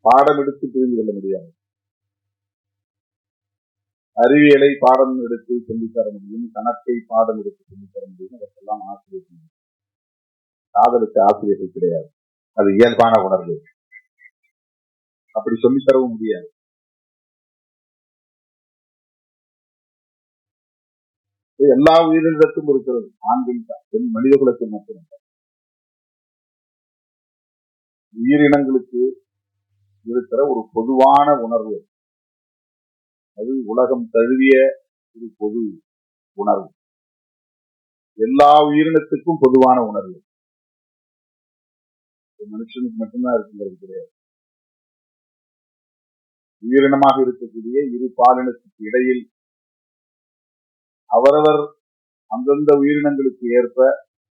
பாடம் எடுத்து புரிந்து கொள்ள முடியாது. அறிவியலை பாடம் எடுத்து சொல்லித் தர முடியும் கணக்கை பாடம் எடுத்து சொல்லித் தர முடியும் அதற்கெல்லாம் ஆசிரியர் காதலுக்கு ஆசிரியர்கள் கிடையாது. அது இயல்பான உணர்வு. அப்படி சொல்லித் தரவும் முடியாது. எல்லா உயிரினத்தும் இருக்கிறது. ஆண்கள் தான். பெண் மனித குலத்தில் மட்டும் உயிரினங்களுக்கு இருக்கிற ஒரு பொதுவான உணர்வு. அது உலகம் தழுவிய ஒரு பொது உணர்வு. எல்லா உயிரினத்துக்கும் பொதுவான உணர்வு. மனுஷனுக்கு மட்டும்தான் இருக்குங்கிறது கிடையாது. உயிரினமாக இருக்கக்கூடிய இரு பாலினத்துக்கு இடையில் அவரவர் அந்தந்த உயிரினங்களுக்கு ஏற்ப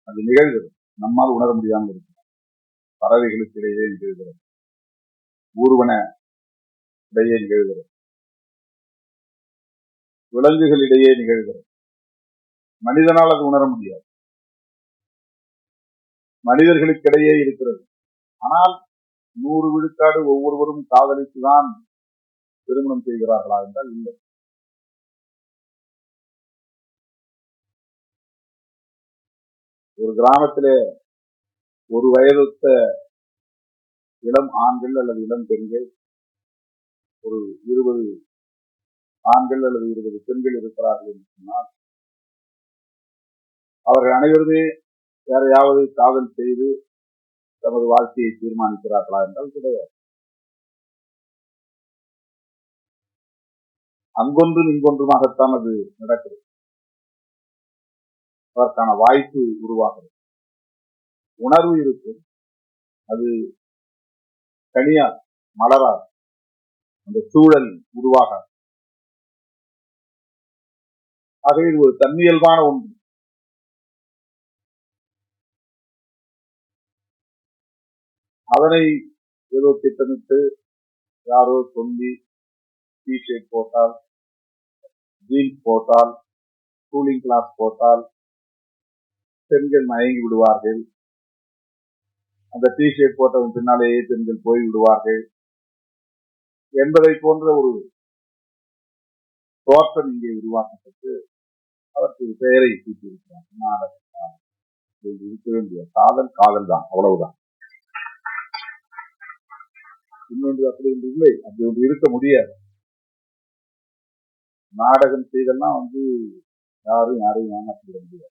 அது நிகழ்கிறது. நம்மால் உணர முடியாமல் இருக்கிறது. பறவைகளுக்கு இடையே நிகழ்கிறது. ஊர்வன இடையே நிகழ்கிறது. விலங்குகளிடையே நிகழ்கிறது. மனிதனால் அது உணர முடியாது. மனிதர்களுக்கிடையே இருக்கிறது. ஆனால் நூறு விழுக்காடு ஒவ்வொருவரும் காதலித்துதான் திருமணம் செய்கிறார்களா என்றால் இல்லை. ஒரு கிராமத்திலே ஒரு வயதுத்த இளம் ஆண்கள் அல்லது இளம் பெண்கள் ஒரு இருபது ஆண்கள் அல்லது இருபது பெண்கள் இருக்கிறார்கள் என்று சொன்னால் அவர்கள் அனைவருமே யாரையாவது காதல் செய்து தமது வாழ்க்கையை தீர்மானிக்கிறார்களா என்றால் கிடையாது. அங்கொன்றும் இங்கொன்றுமாகத்தான் அது நடக்கிறது. அதற்கான வாய்ப்பு உருவாகிறது. உணர்வு இருக்கும். அது தனியார் மலரார் அந்த சூழல் உருவாக ஆகவே இது ஒரு தன்னியல்பான ஒன்று. அதனை ஏதோ திட்டமிட்டு யாரோ சொல்லி டிஷர்ட் போட்டால் ஜீன்ஸ் போட்டால் கூலிங் கிளாஸ் போட்டால் பெண்கள் மயங்கி விடுவார்கள். அந்த டி ஷர்ட் போட்டவன் பின்னாலேயே பெண்கள் போய் விடுவார்கள் என்பதை போன்ற ஒரு தோற்றம் இங்கே உருவாக்கப்பட்டு அவருக்கு ஒரு பெயரை சூட்டியிருக்கிறார் நாடக இருக்க வேண்டிய காதல் காதல் தான் அவ்வளவுதான். இன்னொன்று அப்படி ஒன்று இல்லை. அப்படி ஒன்று இருக்க முடியாது. நாடகம் செய்தெல்லாம் வந்து யாரும் யாரையும் ஏமாற்றிட முடியாது.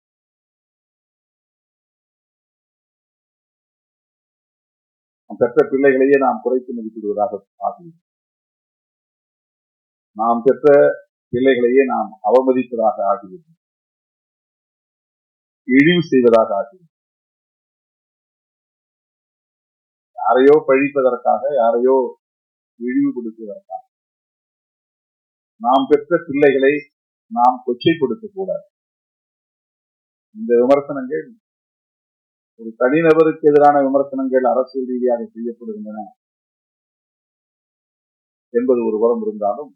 பெற்ற பிள்ளைகளையே நாம் குறைத்து மதிப்பிடுவதாக ஆகும் நாம் பெற்ற பிள்ளைகளையே நாம் அவமதிப்பதாக ஆகிறது இழிவு செய்வதாக ஆகிறது யாரையோ பழிப்பதற்காக யாரையோ இழிவு கொடுப்பதற்காக. நாம் பெற்ற பிள்ளைகளை நாம் கொச்சைப்படுத்தக்கூடாது. இந்த விமர்சனங்கள் ஒரு தனிநபருக்கு எதிரான விமர்சனங்கள் அரசியல் ரீதியாக செய்யப்படுகின்றன என்பது ஒரு புறம் இருந்தாலும்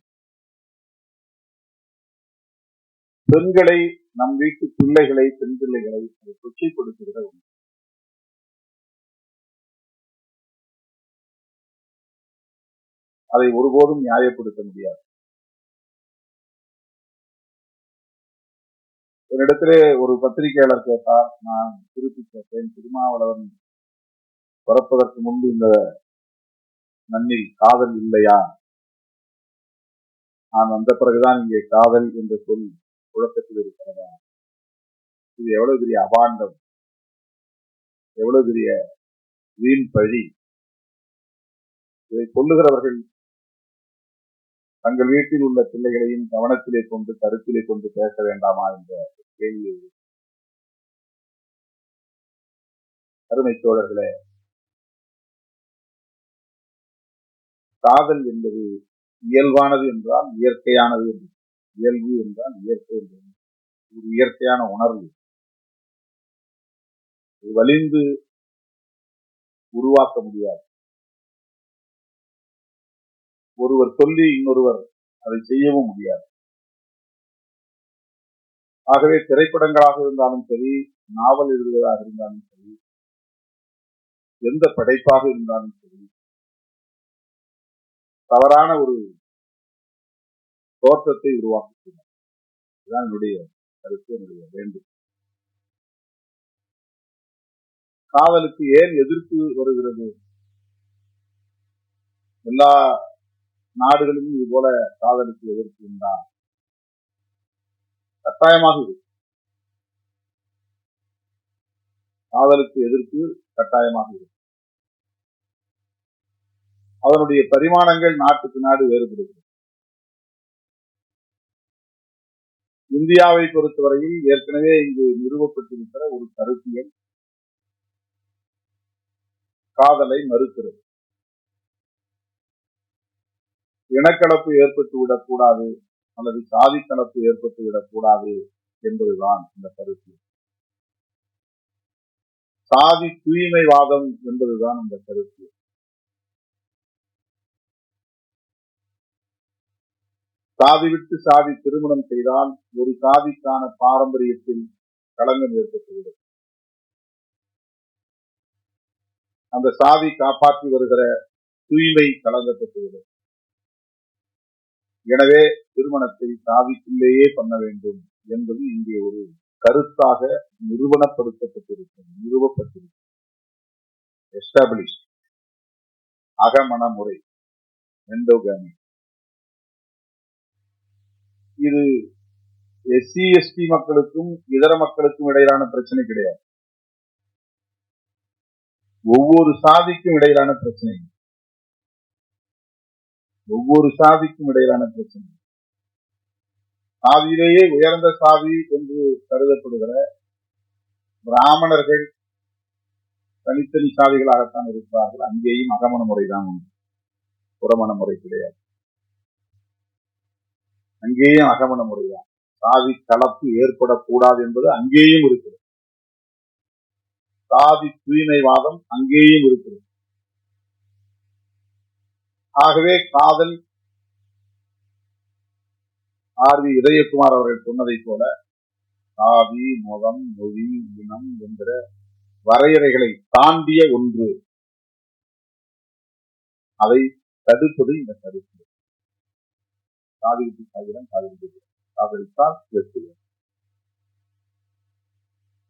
பெண்களை நம் வீட்டு பிள்ளைகளை பெண் பிள்ளைகளை கொச்சைப்படுத்துகிற ஒன்று அதை ஒருபோதும் நியாயப்படுத்த முடியாது. ஒரு இடத்துல ஒரு பத்திரிகையாளர் கேட்டார் நான் திருப்பி கேட்டேன் திருமாவளவன் பிறப்பதற்கு முன்பு இந்த மண்ணில் காதல் இல்லையா? நான் வந்த பிறகுதான் இங்கே காதல் என்ற சொல் புழக்கத்தில் இருக்கிறதா? இது எவ்வளவு பெரிய அபாண்டம் எவ்வளவு பெரிய வீண் பழி? இதை சொல்லுகிறவர்கள் தங்கள் வீட்டில் உள்ள பிள்ளைகளையும் கவனத்திலே கொண்டு கருத்திலே கொண்டு பேச வேண்டாமா என்ற கேள்வி. அருமை தோழர்களே காதல் என்பது இயல்பானது என்றால் இயற்கையானது என்று இயல்பு என்றால் இயற்கை என்று. ஒரு இயற்கையான உணர்வு. வலிந்து உருவாக்க முடியாது. ஒருவர் சொல்லி இன்னொருவர் அதை செய்யவும் முடியாது. ஆகவே திரைப்படங்களாக இருந்தாலும் சரி நாவல் எழுதுவதாக இருந்தாலும் சரி எந்த படைப்பாக இருந்தாலும் சரி தவறான ஒரு தோற்றத்தை உருவாக்குகிறார் இதுதான் என்னுடைய கருத்து என்னுடைய வேண்டும் காதலுக்கு ஏன் எதிர்ப்பு வருகிறது? எல்லா நாடுகளிலும் இது போல காதலுக்கு எதிர்ப்பு உண்டா கட்டாயமாக இருக்கு. காதலுக்கு எதிர்ப்பு கட்டாயமாக இருக்கும் அதனுடைய பரிமாணங்கள் நாட்டுக்கு நாடு வேறுபடுகிறது. இந்தியாவை பொறுத்தவரையில் ஏற்கனவே இங்கு நிறுவப்பட்டிருக்கிற ஒரு கருத்தியல் காதலை மறுக்கிறது. இனக்கலப்பு ஏற்பட்டு விடக்கூடாது அல்லது சாதி கலப்பு ஏற்பட்டு விடக்கூடாது என்பதுதான் இந்த கருத்து. சாதி தூய்மைவாதம் என்பதுதான் இந்த கருத்து. சாதி விட்டு சாதி திருமணம் செய்தால் ஒரு சாதிக்கான பாரம்பரியத்தில் களங்கம் ஏற்பட்டுவிடும் அந்த சாதி காப்பாற்றி வருகிற தூய்மை களங்கப்பட்டுவிடும் எனவே திருமணத்தை சாதிக்குள்ளேயே பண்ண வேண்டும் என்பது இங்கே ஒரு கருத்தாக நிறுவனப்படுத்தப்பட்டிருக்கிறது நிறுவப்பட்டிருக்கிறது. எஸ்டாபிளிஷ் அகமண முறை எண்டோகாமி இது எஸ்சி எஸ்டி மக்களுக்கும் இதர மக்களுக்கும் இடையிலான பிரச்சனை கிடையாது. ஒவ்வொரு சாதிக்கும் இடையிலான பிரச்சனை. ஒவ்வொரு சாதிக்கும் இடையிலான பிரச்சனை. சாதியிலேயே உயர்ந்த சாதி என்று கருதப்படுகிற பிராமணர்கள் தனித்தனி சாதிகளாகத்தான் இருக்கிறார்கள். அங்கேயும் அகமண முறைதான் உண்டு. புறமண முறை கிடையாது. அங்கேயும் அகமண முறைதான். சாதி கலப்பு ஏற்படக்கூடாது என்பது அங்கேயும் இருக்கிறது. சாதி தூய்மைவாதம் அங்கேயும் இருக்கிறது. ஆகவே காதல் ஆர் வி இதயகுமார் அவர்கள் சொன்னதை போல சாதி மதம் மொழி இனம் என்கிற வரையறைகளை தாண்டிய ஒன்று. அதை தடுப்பது இந்த கருத்து சாதி விட்டு சாதிடம் சாதி விட்டு காதலித்தால்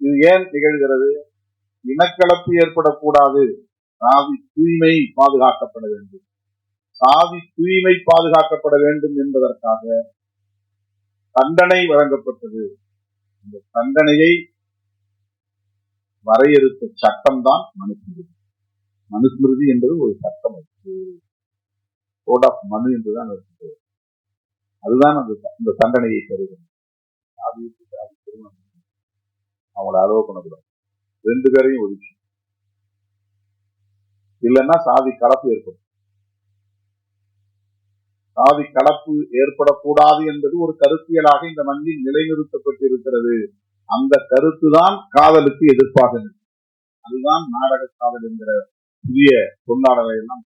இது ஏன் நிகழ்கிறது? இனக்கலப்பு ஏற்படக்கூடாது. சாதி தூய்மை பாதுகாக்கப்பட வேண்டும். சாதி தூய்மை பாதுகாக்கப்பட வேண்டும் என்பதற்காக தண்டனை வழங்கப்பட்டது. இந்த தண்டனையை வரையறுத்த சட்டம் தான் மனுஸ்மிருதி. மனுஸ்மிருதி என்பது ஒரு சட்டம். கோட் ஆஃப் மனு என்றுதான் இருக்கிறது அதுதான் அந்த இந்த தண்டனையை தருகிறது. சாதி அவங்கள அளவு பண்ணக்கூடாது. ரெண்டு பேரையும் ஒதுக்கி. இல்லைன்னா சாதி கலப்பு ஏற்படும். சாதி கலப்பு ஏற்படக்கூடாது என்பது ஒரு கருத்தியலாக இந்த மண்ணில் நிலைநிறுத்தப்பட்டிருக்கிறது. அந்த கருத்துதான் காதலுக்கு எதிர்ப்பாக அதுதான் நாடக காதல் என்கிற புதிய சொல்லாடலை எல்லாம்